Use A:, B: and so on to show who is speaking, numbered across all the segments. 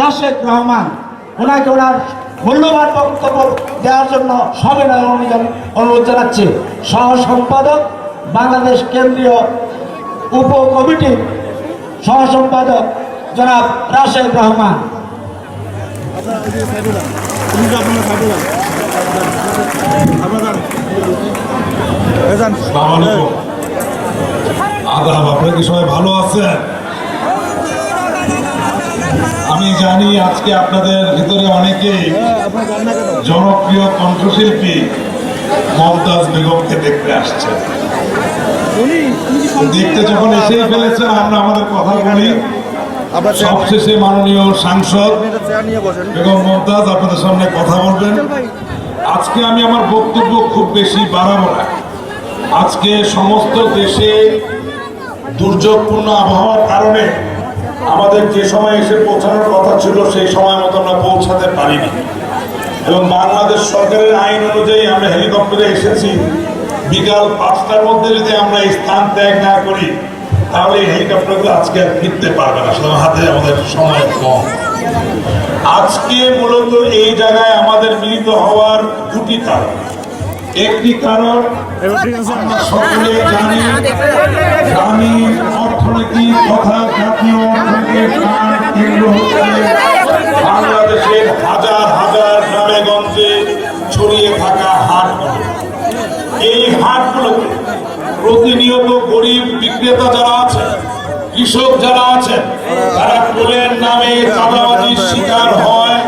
A: রাশেদ রহমান, ওনাকে ওনার মূল্যবান বক্তব্য দেওয়ার জন্য অনুযায়ী অনুরোধ জানাচ্ছি। সহ সম্পাদক বাংলাদেশ কেন্দ্রীয় উপ কমিটির সহ সম্পাদক জনাব রাশেদ রহমান
B: আদাব কি সবাই ভালো আছেন? আমি জানি আজকে আপনাদের ভিতরে অনেকেই জনপ্রিয় কণ্ঠশিল্পী মমতাজ বেগমকে দেখতে আসছে। দেখতে যখন এসেই ফেলেছেন, আমরা আমাদের কথা বলি। সবশেষে মাননীয় সাংসদ বেগম মমতাজ, আপনাদের সামনে কথা বলবেন। আজকে আমি আমার বক্তব্য খুব বেশি বাড়াবো না। আজকে সমস্ত দেশে দুর্যোগপূর্ণ আবহাওয়ার কারণে আমাদের যে সময় এসে পৌঁছানোর কথা ছিল, সেই সময় মতো আমরা পৌঁছাতে পারিনি। এবং বাংলাদেশ সরকারের আইন অনুযায়ী আমরা হেলিকপ্টারে এসেছি। বিকাল পাঁচটার মধ্যে যদি আমরা স্থান ত্যাগ না করি, তাহলে এই হেলিকপ্টারগুলো আজকে আর ফিরতে পারবে না। শুধু হাতে আমাদের সময় কম। আজকে মূলত এই জায়গায় আমাদের মিলিত হওয়ার দুটি কারণ। একটি কারণ, আমরা সকলে জানি আমি বাংলাদেশের হাজার হাজার গ্রামে গঞ্জে ছড়িয়ে থাকা হাটগুলো। এই হাটগুলোতে প্রতিনিয়ত গরিব বিক্রেতা যারা আছেন, কৃষক যারা আছেন, তারা কোলের নামে চাঁদাবাজির শিকার হয়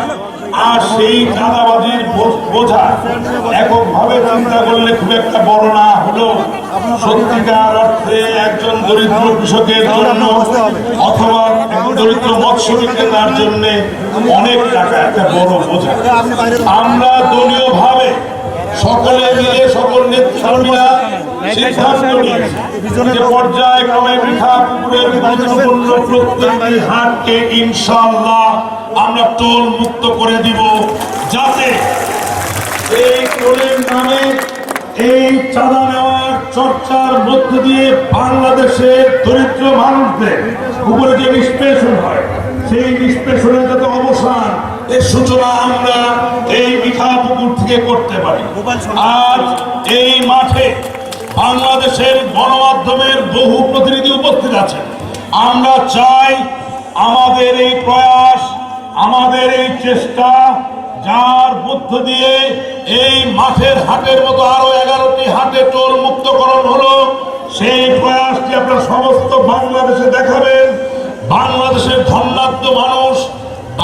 B: আর সেই চাঁদাবাজির বোঝা এককভাবে চিন্তা করলে খুব একটা বড় না হলেও সত্যিকার অর্থে একজন দরিদ্র কৃষকের জন্য অথবা দরিদ্র মৎস্য বিক্রেতার জন্য অনেক টাকা একটা বড় বোঝা। আমরা দলীয় ভাবে সকলে মিলে সকল নেতৃত্বরা সিদ্ধান্ত নিয়েছে যে পর্যায়ক্রমে বৃথা পুকুরের গুরুত্বপূর্ণ প্রত্যেকটি হাটকে ইনশাআল্লাহ আমরা টোল মুক্ত করে দিব যাতে এই টোলের নামে এই চাঁদা নেওয়ার চর্চার মধ্য দিয়ে বাংলাদেশের দরিদ্র মানুষদের উপরে যে নিষ্পেষণ হয়, সেই নিষ্পেষণের যাতে অবসান, এর সূচনা আমরা এই মিঠা পুকুর থেকে করতে পারি। আজ এই মাঠে বাংলাদেশের গণমাধ্যমের বহু প্রতিনিধি উপস্থিত আছেন। আমরা চাই আমাদের এই প্রয়াস, আমাদের এই চেষ্টা যার মধ্য দিয়ে এই মাঠের হাটের মতো আরও এগারোটি হাটে টোল মুক্তকরণ হলো, সেই প্রয়াসটি আপনার সমস্ত বাংলাদেশে দেখাবেন? বাংলাদেশের ধন্যাত্ম মানুষ,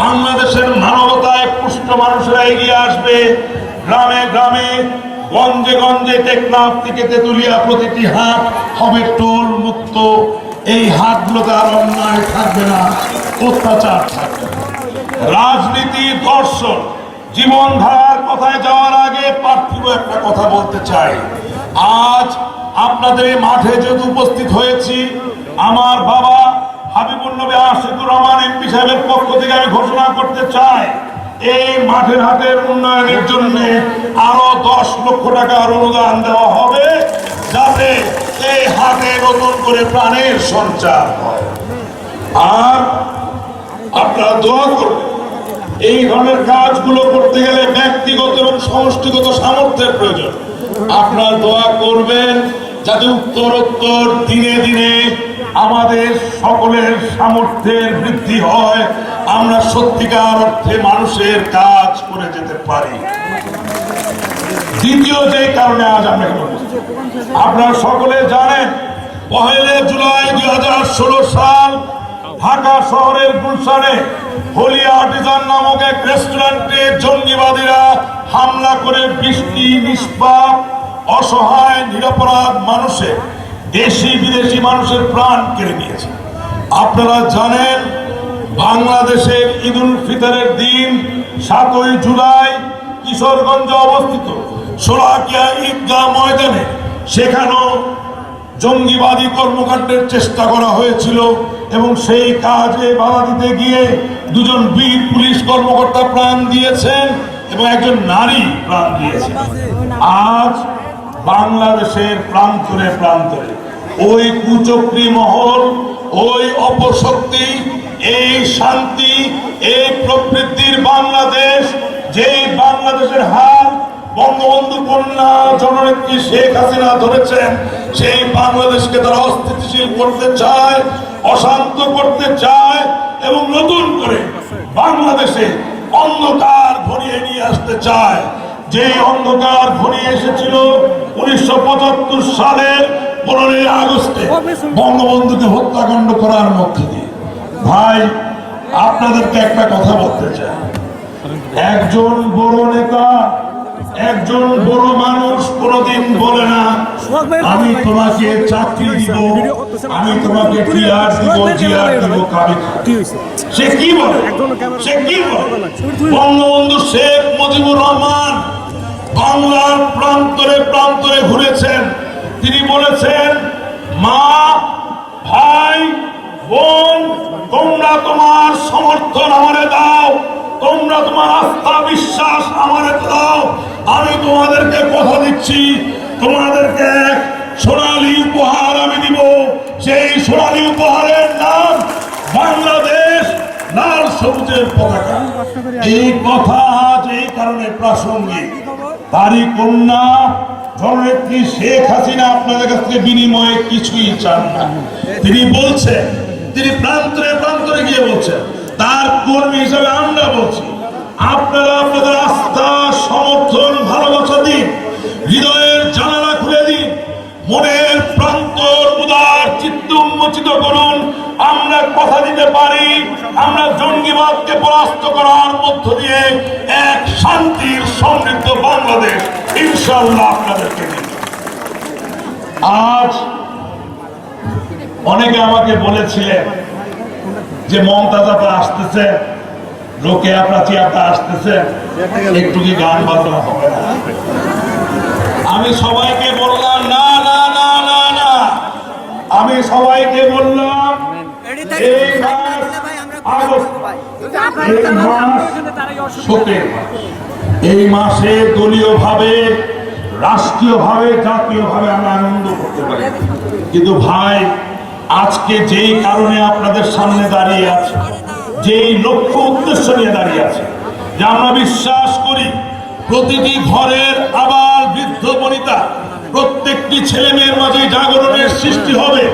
B: বাংলাদেশের মানবতায় পুষ্ট মানুষেরা এগিয়ে আসবে। গ্রামে গ্রামে, গঞ্জে গঞ্জে টেকনাফ থেকে তেতুলিয়া প্রতিটি হাট হবে টোল মুক্ত। এই হাটগুলোতে আর অন্যায় থাকবে না, অত্যাচার থাকবে রাজনীতি দর্শন জীবনধারার কথায় যাওয়ার আগে পার্থিব একটা কথা বলতে চাই। আজ আপনাদের এই মাঠে যেহেতু উপস্থিত হয়েছি, আমার বাবা হাবিবুল নবী আশিকুর রহমান এমপি সাহেবের পক্ষ থেকে আমি ঘোষণা করতে চাই, এই মাঠের হাটের উন্নয়নের জন্য আরও দশ লক্ষ টাকার অনুদান দেওয়া হবে যাতে এই হাটে নতুন করে প্রাণের সঞ্চার হয়। আর আপনারা দোয়া করবেন। এই ধরনের কাজগুলো করতে গেলে ব্যক্তিগত এবং সমষ্টিগত সামর্থ্যের প্রয়োজন। আপনারা দোয়া করবেন যাতে উত্তরোত্তর দিনে দিনে আমাদের সকলের সামর্থ্যের বৃদ্ধি হয়। আমরা সত্যিকার অর্থে মানুষের কাজ করে যেতে পারি। দ্বিতীয় যে কারণে আজ আমরা। আপনারা সকলে জানেন, পহেলে জুলাই দুই হাজার ষোলো সাল ঢাকা শহরের গুলশানে হোলি আর্টিজান নামক এক রেস্টুরেন্টে জঙ্গিবাদীরা হামলা করে বৃষ্টি, নিষ্পাপ, অসহায়, নিরপরাধ মানুষের দেশি, বিদেশি মানুষের প্রাণ কেড়ে নিয়েছে। আপনারা জানেন, বাংলাদেশের ঈদ উল ফিতরের দিন সাতই জুলাই কিশোরগঞ্জে অবস্থিত সোলাকিয়া ঈদগাহ ময়দানে। সেখানেও জঙ্গিবাদী কর্মকাণ্ডের চেষ্টা করা হয়েছিল। এবং সেই কাজে বাধা দিতে গিয়ে দুজন বীর পুলিশ কর্মকর্তা প্রাণ দিয়েছেন এবং একজন নারী প্রাণ দিয়েছেন। আজ বাংলাদেশের প্রান্তরে প্রান্তরে ওই কুচক্রী মহল, ওই অপশক্তি, এই শান্তি, এই প্রবৃত্তির বাংলাদেশ, যেই বাংলাদেশের হার বঙ্গবন্ধু কন্যা জননেত্রী শেখ হাসিনা ধরেছেন, সেই বাংলাদেশকে তারা অস্থিতিশীল করতে চায়। অশান্ত করতে চায় এবং নতুন করে বাংলাদেশে অন্ধকার ঘনিয়ে নিয়ে আসতে চায়। যে অন্ধকার ঘনিয়ে এসেছিল উনিশশো সালের পনেরোই আগস্টে বঙ্গবন্ধুকে হত্যাকাণ্ড করার মধ্যে দিয়ে। ভাই, আপনাদেরকে একটা কথা বলতে চাই। একজন বড় নেতা একজন বড় মানুষ কোনদিন বলে না আমি তোমাকে চাকরি দিব আমি তোমাকে টিআর দিব জিআর দিব কাবি সে কি বলে? সে কি বলে? বঙ্গবন্ধু শেখ মুজিবুর রহমান বাংলার প্রান্তরে প্রান্তরে ঘুরেছেন। তিনি বলেছেন মা ভাই বোন তোমরা তোমার সমর্থন আমারে দাও তোমরা তোমার আস্থা বিশ্বাস আমারে দাও আমি তোমাদেরকে কথা দিচ্ছি। তোমাদেরকে এক সোনালী উপহার আমি দিব। সেই সোনালী উপহারের নাম বাংলাদেশ লাল সবুজের পতাকা। এই কথা আজ এই কারণে প্রাসঙ্গিক। তারই কন্যা জননেত্রী শেখ হাসিনা আপনাদের কাছ থেকে বিনিময়ে কিছুই চান না। তিনি বলছেন, তিনি প্রান্তরে প্রান্তরে গিয়ে বলছেন, তার কর্মী হিসাবে আমরা বলছি। আপনারা আপনাদের আস্থা, সমর্থন, ভালোবাসা দিন। হৃদয়ের জানালা খুলে দিন। মনের প্রান্তর উদার চিত্ত উন্মোচিত করুন। আমরা কথা দিতে পারি, আমরা জঙ্গিবাদকে পরাস্ত করার মধ্য দিয়ে এক শান্তির সমৃদ্ধ বাংলাদেশ ইনশাল্লাহ আপনাদেরকে আজ অনেকে আমাকে বলেছিলেন যে মমতাজ আপা আসতেছে। লোকে আপনার আপা আসতেছে একটু কি গান বাজনা হবে না? আমি সবাইকে বললাম না না না না না। আমি সবাইকে বললাম এই মাস আগস্ট এই মাস শোকের এই মাসে। দলীয় ভাবে রাষ্ট্রীয় ভাবে জাতীয় ভাবে আমরা আনন্দ করতে পারি। কিন্তু ভাই আজকে যেই কারণে আপনাদের সামনে দাঁড়িয়ে আছে যেই লক্ষ্য উদ্দেশ্য নিয়ে দাঁড়িয়ে আছে, যে আমরা বিশ্বাস করি প্রতিটি ঘরের আবার বৃদ্ধ বনিতা, প্রত্যেকটি ছেলে মেয়ের মাঝে জাগরণের সৃষ্টি হবে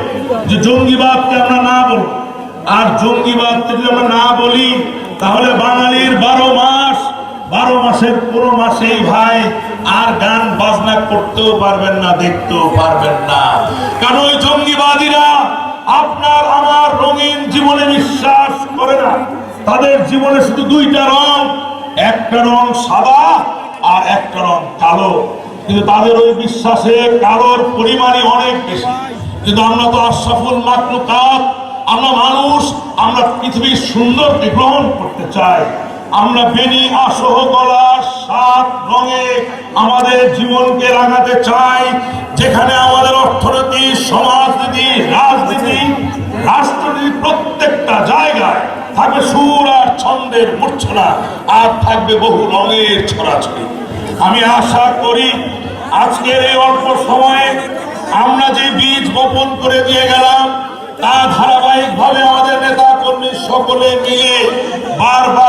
B: যে জঙ্গিবাদকে আমরা না বলি। আর জঙ্গিবাদ যদি আমরা না বলি, তাহলে বাঙালির বারো মাস, বারো মাসের পুরো মাসেই ভাই আর গান বাজনা করতেও পারবেন না, দেখতেও পারবেন না। কারণ ওই জঙ্গিবাদীরা আপনার আমার রঙিন জীবনে বিশ্বাস করে না। তাদের জীবনে শুধু দুইটা রং, একটা রং সাদা আর একটা রং কালো। কিন্তু তাদের ওই বিশ্বাসে কালোর পরিমাণই অনেক বেশি। কিন্তু আমরা তো আর সফল মাত্র মাকলুকাত আমরা মানুষ, আমরা পৃথিবীর সুন্দরকে গ্রহণ করতে চাই। আমরা বেনি আসহ গলার সাত রঙে আমাদের জীবনকে রাঙাতে চাই, যেখানে আমাদের অর্থনীতি, সমাজনীতি, রাজনীতি, রাষ্ট্রনীতি প্রত্যেকটা জায়গায় থাকবে সুর আর ছন্দের মূর্ছনা, আর থাকবে বহু রঙের ছড়াছড়ি। আমি আশা করি আজকের এই অল্প সময়ে আমরা যে বীজ বপন করে দিয়ে গেলাম, তা ধারাবাহিকভাবে আমাদের নেতা কর্মী সকলে মিলে বারবার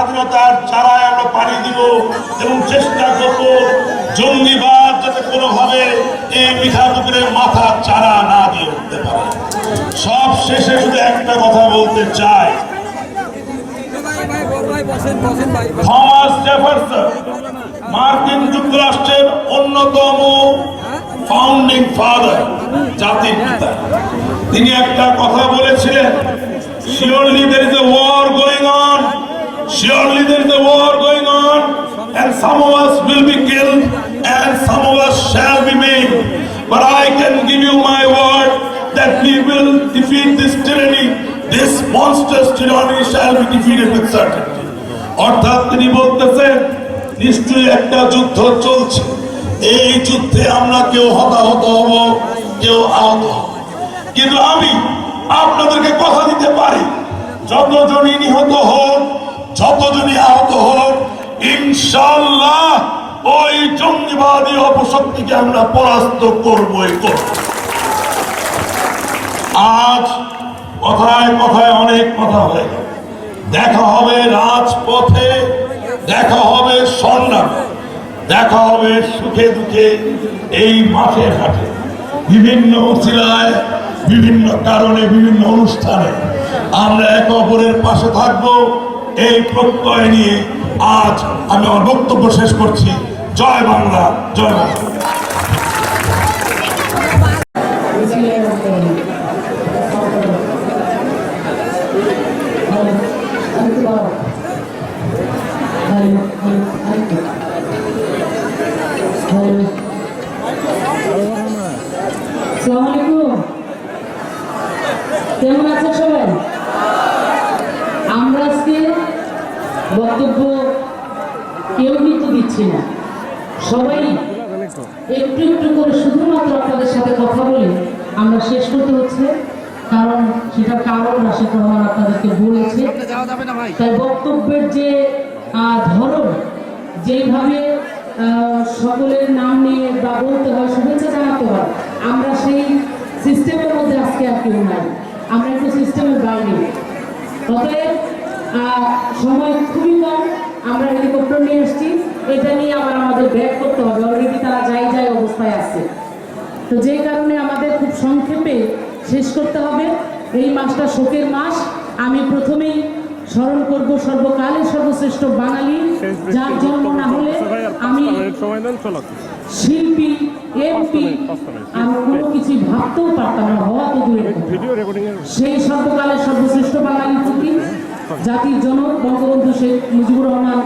B: স্বাধীনতার চারায় আমরা পানি দিব এবং চেষ্টা করব জঙ্গিবাদ যাতে কোনোভাবে এই মিঠা মাথা চারা না দিয়ে উঠতে পারে। সব শেষে শুধু একটা কথা বলতে চাই। থমাস জেফারসন, মার্কিন যুক্তরাষ্ট্রের অন্যতম ফাউন্ডিং ফাদার জাতির পিতা। তিনি একটা কথা বলেছিলেন surely there is a war going on surely there is a war going on and some of us will be killed and some of us shall be made but I can give you my word that we will defeat this tyranny this monstrous tyranny shall be defeated with certainty অর্থাৎ তিনি বলতেছেন নিশ্চয়ই একটা যুদ্ধ চলছে এই যুদ্ধে আমরা কেউ হতাহত হব কেউ আহত হব কিন্তু আমি আপনাদেরকে কথা দিতে পারি যতজনই নিহত হোক যতজনই আহত হোক ইনশাল্লাহ ওই জঙ্গিবাদী অপশক্তিকে আমরা পরাস্ত করবই করব। আজ কথায় কথায় অনেক কথা হয়ে গেল। দেখা হবে রাজপথে, দেখা হবে সংগ্রামে, দেখা হবে সুখে দুঃখে এই মাঠে ঘাটে। বিভিন্ন উচিলায়, বিভিন্ন কারণে, বিভিন্ন অনুষ্ঠানে আমরা একে অপরের পাশে থাকব। এই প্রত্যয় নিয়ে আজ আমি আমার বক্তব্য শেষ করছি। জয় বাংলা জয় বাংলা।
C: কেমন আছেন সবাই আমরা আজকে বক্তব্য কেউ কিন্তু দিচ্ছি না। সবাই একটু একটু করে শুধুমাত্র আপনাদের সাথে কথা বলে। আমরা শেষ করতে হচ্ছে কারণ সেটার কারণ রাশেদ রহমান আপনাদেরকে বলেছে। তাই বক্তব্যের যে ধরন যেইভাবে আহ, সকলের নাম নিয়ে বা বলতে হয় শুভেচ্ছা জানাতে হয় আমরা সেই সিস্টেমের মধ্যে আজকে আর কেউ নাই। আমরা একটু সিস্টেমের বাইরে। অতএব সময় খুবই কম। আমরা হেলিকপ্টার নিয়ে এসেছি এটা নিয়ে আবার আমাদের ব্যাক করতে হবে। অলরেডি তারা যাই যাই অবস্থায় আছে। তো যে কারণে আমাদের খুব সংক্ষেপে শেষ করতে হবে। এই মাসটা শোকের মাস। আমি প্রথমেই স্মরণ করব সর্বকালের সর্বশ্রেষ্ঠ বাঙালি। যার জন্ম না হলে আমি শিল্পী এমপি আমি কোনো কিছু ভাবতেও পারতাম না হওয়া তো
D: এর
C: সেই সর্বকালের সর্বশ্রেষ্ঠ বাঙালির প্রতি জাতির জনক বঙ্গবন্ধু শেখ মুজিবুর রহমান,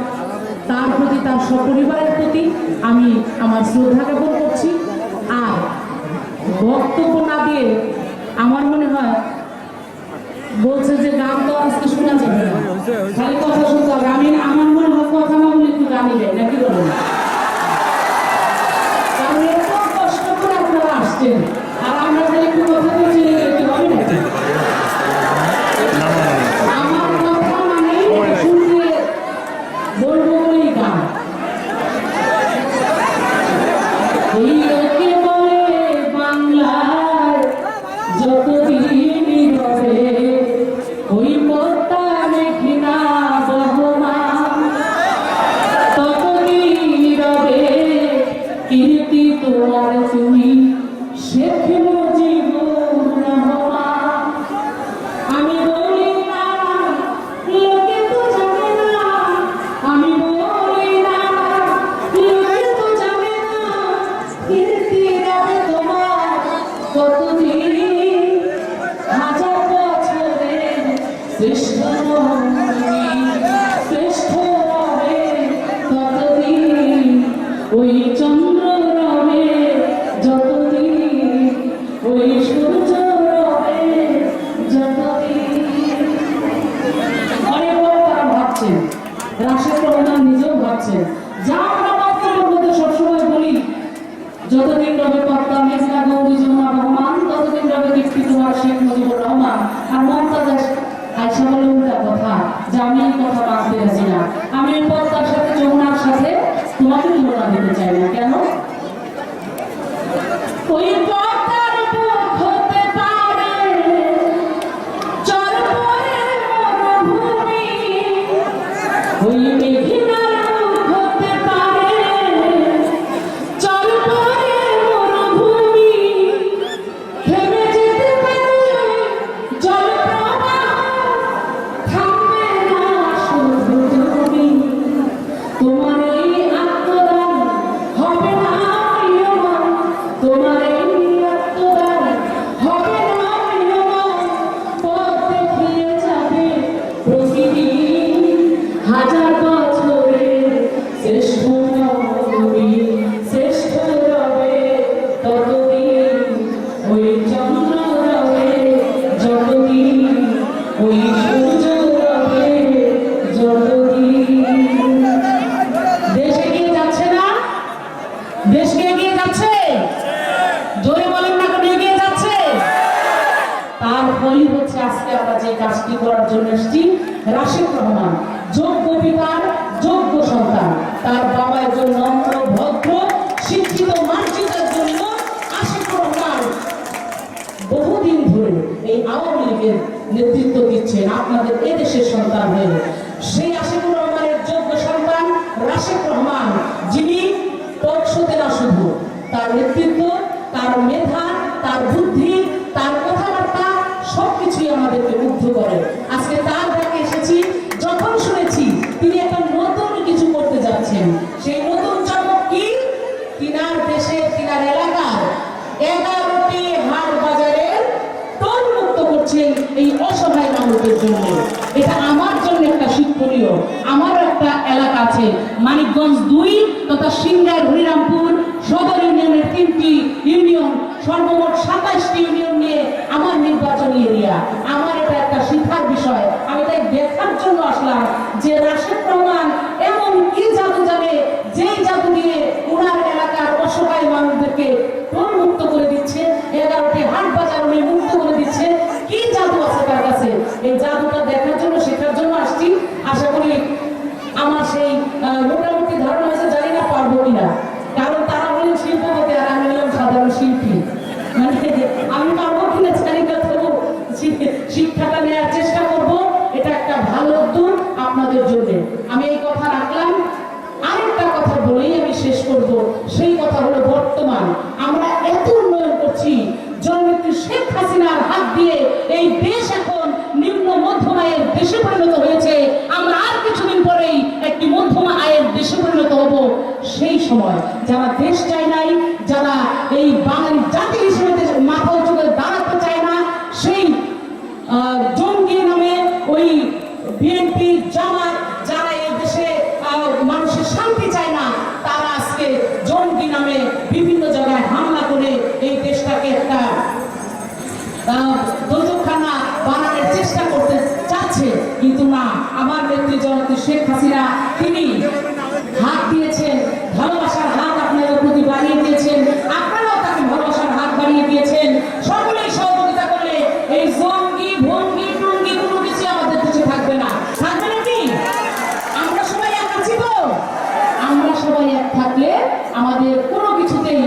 C: তার প্রতি তার সপরিবারের প্রতি আমি আমার শ্রদ্ধা জ্ঞাপন করছি। আর বক্তব্য না দিয়ে আমার মনে হয় বলছে যে গান তো আজকে শোনা যাবে না। খালি কথা শুনতে হবে। আমি আমার মনে হয় কথা না বলে একটু গানই নাকি বলেন? ওই নেতৃত্ব দিচ্ছেন আপনাদের এদেশের সন্তান হয়ে। সেই আশিকুর রহমানের যোগ্য সন্তান রাশেদ রহমান, যিনি পরশুতে না শুধু, তার নেতৃত্ব, তার মেধা, তার বুদ্ধি, তার কথাবার্তা সবকিছুই আমাদেরকে মুগ্ধ করে আজকে তার ডাকে এসেছি যখন শুনেছি তিনি একটা নতুন কিছু করতে যাচ্ছেন সেই নতুন চমক কি তিনার দেশে তিনার এলাকার এগারোটি হাট বাজারের টোল মুক্ত করছেন এই অসহায় মানুষদের জন্য। এটা আমার জন্য একটা শিক্ষণীয়। আমারও একটা এলাকা আছে, মানিকগঞ্জ দুই তথা সিংগার হরিরামপুর সদর ইউনিয়নের তিনটি ইউনিয়ন, সর্বমোট সাতাইশটি ইউনিয়ন নিয়ে আমার নির্বাচনী এরিয়া। আমার এটা একটা শিক্ষার বিষয়। আমি তাই দেখার জন্য আসলাম যে রাশেদ রহমান এমন কি জাদু জানে, যেই জাদু দিয়ে ওনার এলাকার অসহায় মানুষদেরকে এই জাদুটা দেখার জন্য, শেখার জন্য আসছি। আশা করি আমার সেই মোটামুটি ধারণা হয়েছে জানি না পারব কিনা। কারণ তারা হলেন শিল্পপতি আর আমি হলাম সাধারণ শিল্পী। মানে আমি পারব কিনা জানি না, তবু শিক্ষাটা নেওয়ার চেষ্টা করব। এটা একটা ভালো উদ্যোগ আপনাদের জন্য। আমি এই কথা রাখলাম। আরেকটা কথা বলেই আমি শেষ করব। সেই কথা হলো বর্তমান। আমরা এত উন্নয়ন করছি জননেত্রী শেখ হাসিনার হাত দিয়ে এই দেশ এখন নিম্ন মধ্যম আয়ের দেশে পরিণত হয়েছে, আমরা আর কিছুদিন পরেই একটি মধ্যম আয়ের দেশে পরিণত হব। সেই সময় যারা দেশ চায় নাই, যারা এই বাঙালি জাতি হিসেবে মাথা উঁচু দাঁড়াতে চায় না, সেই জঙ্গি নামে ওই বিএনপি জামাত, যারা এই দেশে মানুষের শান্তি চায় না, তারা আজকে জঙ্গি নামে বিভিন্ন জায়গায় হামলা করে এই দেশটাকে একটা কিন্তু না আমার নেত্রী শেখ হাসিনা তিনি হাত দিয়েছেন ভালোবাসার হাত আপনাদের প্রতি বাড়িয়ে দিয়েছেন আপনারাও তাকে ভালোবাসার হাত বাড়িয়ে দিয়েছেন সকলেই সহযোগিতা করলে এই জঙ্গি ভঙ্গি টঙ্গি কোনো কিছু আমাদের দেশে থাকবে না থাকবে নাকি আমরা সবাই এক আছি তো আমরা সবাই এক থাকলে আমাদের কোনো কিছুতেই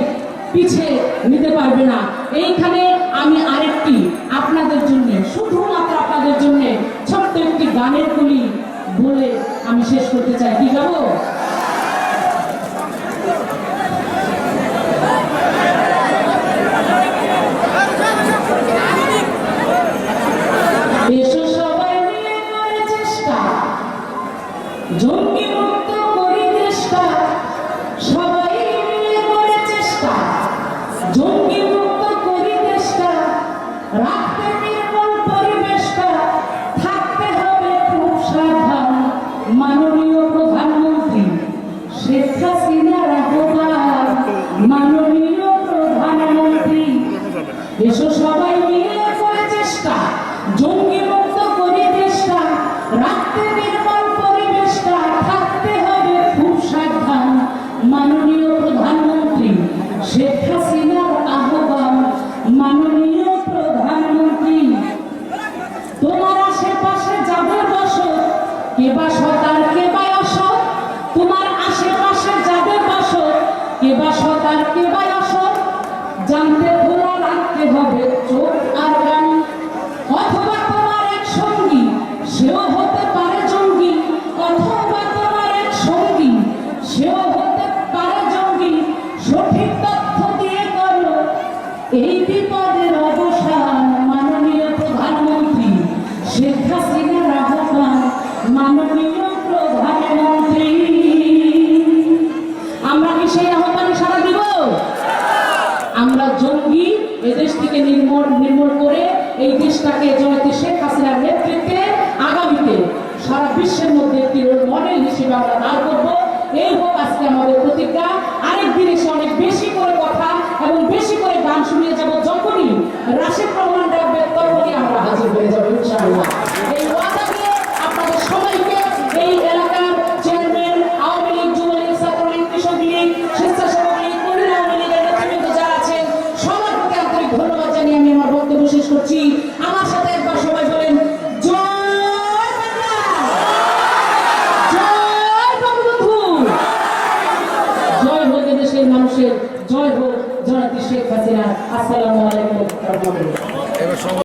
C: পিছিয়ে নিতে পারবে না এইখানে আমি আরেকটি আপনাদের জন্য শুধুমাত্র আপনাদের জন্য ছোট্ট একটি গানের কলি বলে শেষ করতে চাই। কি গাবো দেশটাকে জয়তে শেখ হাসিনার নেতৃত্বে আগামীতে সারা বিশ্বের মধ্যে একটি রোল মডেল হিসেবে আমরা দাঁড় করব। এই হোক আজকে আমাদের প্রতিজ্ঞা। আরেকদিন এসে অনেক বেশি করে কথা এবং বেশি করে গান শুনিয়ে যাব। যখনই রাশেদ রহমান ডাকবে, তখনই আমরা হাজির হয়ে যাব, ইনশাআল্লাহ।